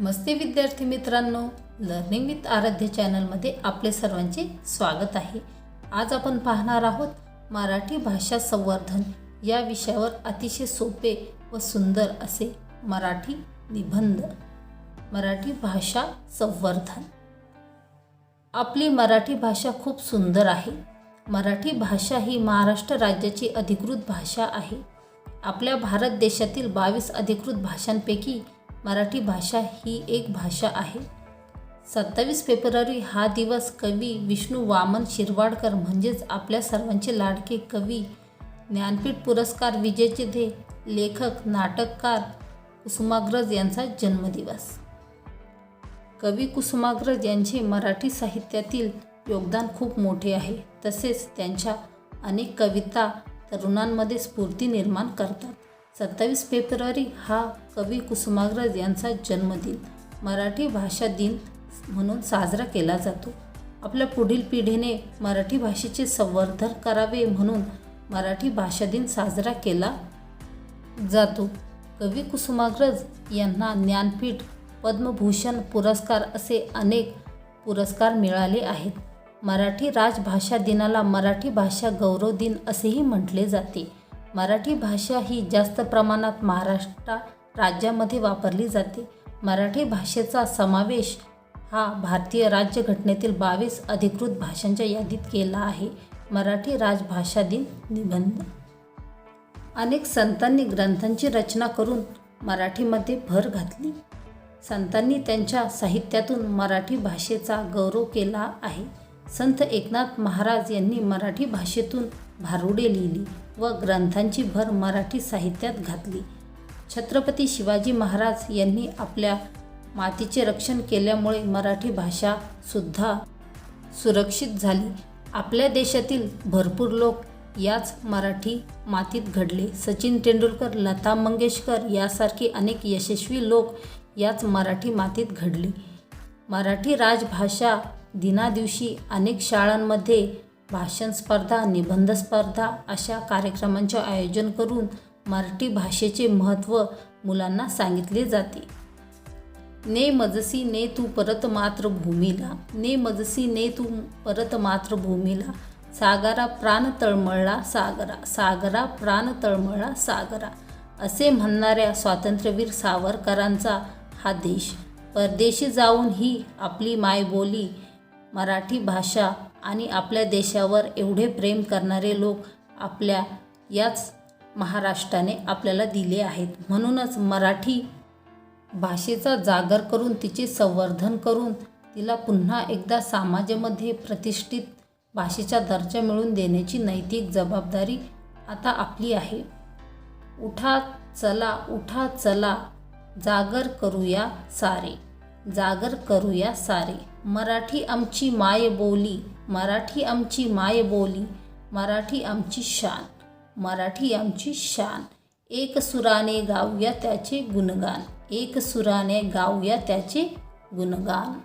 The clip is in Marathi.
नमस्ते विद्यार्थी मित्रांनो. लर्निंग विथ आराध्य चॅनलमध्ये आपले सर्वांचे स्वागत आहे. आज आपण पाहणार आहोत मराठी भाषा संवर्धन या विषयावर अतिशय सोपे व सुंदर असे मराठी निबंध. मराठी भाषा संवर्धन. आपली मराठी भाषा खूप सुंदर आहे. मराठी भाषा ही महाराष्ट्र राज्याची अधिकृत भाषा आहे. आपल्या भारत देशातील बावीस अधिकृत भाषांपैकी मराठी भाषा ही एक भाषा आहे. सत्तावीस फेब्रुवारी हा दिवस कवी विष्णू वामन शिरवाडकर म्हणजेच आपल्या सर्वांचे लाडके कवी ज्ञानपीठ पुरस्कार विजेते लेखक नाटककार कुसुमाग्रज यांचा जन्मदिवस. कवी कुसुमाग्रज यांचे मराठी साहित्यातील योगदान खूप मोठे आहे. तसेच त्यांच्या अनेक कविता तरुणांमध्ये स्फूर्ती निर्माण करतात. सत्तावीस फेब्रुवारी हा कवी कुसुमाग्रज यांचा जन्मदिन. मराठी भाषा दिन म्हणून साजरा केला जातो. आपल्या पुढील पिढीने मराठी भाषेचे संवर्धन करावे म्हणून मराठी भाषा दिन साजरा केला जातो. कवी कुसुमाग्रज यांना ज्ञानपीठ पद्मभूषण पुरस्कार असे अनेक पुरस्कार मिळाले आहेत. मराठी राजभाषा दिनाला मराठी भाषा गौरव दिन असेही म्हटले जाते. मराठी भाषा ही जास्त प्रमाणात महाराष्ट्र राज्यामध्ये वापरली जाते. मराठी भाषेचा समावेश हा भारतीय राज्यघटनेतील बावीस अधिकृत भाषांच्या यादीत केला आहे. मराठी राजभाषा दिन निबंध. अनेक संतांनी ग्रंथांची रचना करून मराठीमध्ये भर घातली. संतांनी त्यांच्या साहित्यातून मराठी भाषेचा गौरव केला आहे. संत एकनाथ महाराज यांनी मराठी भाषेतून भारुडे लिहिली व ग्रंथांची भर मराठी साहित्यात घातली. छत्रपती शिवाजी महाराज यांनी आपल्या मातीचे रक्षण केल्यामुळे मराठी भाषा सुद्धा सुरक्षित झाली. आपल्या देशातील भरपूर लोक याच मराठी मातीत घडले. सचिन तेंडुलकर लता मंगेशकर यासारखे अनेक यशस्वी लोक याच मराठी मातीत घडले. मराठी राजभाषा दिनादिवशी अनेक शाळांमध्ये भाषण स्पर्धा निबंध स्पर्धा अशा कार्यक्रमांचे आयोजन करून मराठी भाषेचे महत्त्व मुलांना सांगितले जाते. ने मजसी ने तू परत मातृभूमीला ने मजसी ने तू परत मातृभूमीला सागरा प्राण तळमळला सागरा सागरा प्राण तळमळला सागरा असे म्हणणाऱ्या स्वातंत्र्यवीर सावरकरांचा हा देश परदेशी जाऊन ही आपली मायबोली मराठी भाषा आणि आपल्या देशावर एवढे प्रेम करणारे लोक आपल्या याच महाराष्ट्राने आपल्याला दिले आहेत. म्हणूनच मराठी भाषेचा जागर करून तिचे संवर्धन करून तिला पुन्हा एकदा समाजामध्ये प्रतिष्ठित भाषेचा दर्जा मिळवून देण्याची नैतिक जबाबदारी आता आपली आहे. उठा चला उठा चला जागर करूया सारे जागर करूया सारे. मराठी आमची मायबोली मराठी आमची मायबोली मराठी आमची शान मराठी आमची शान. एक सुराने गाऊया त्याचे गुणगान एक सुराने गाऊया त्याचे गुणगान.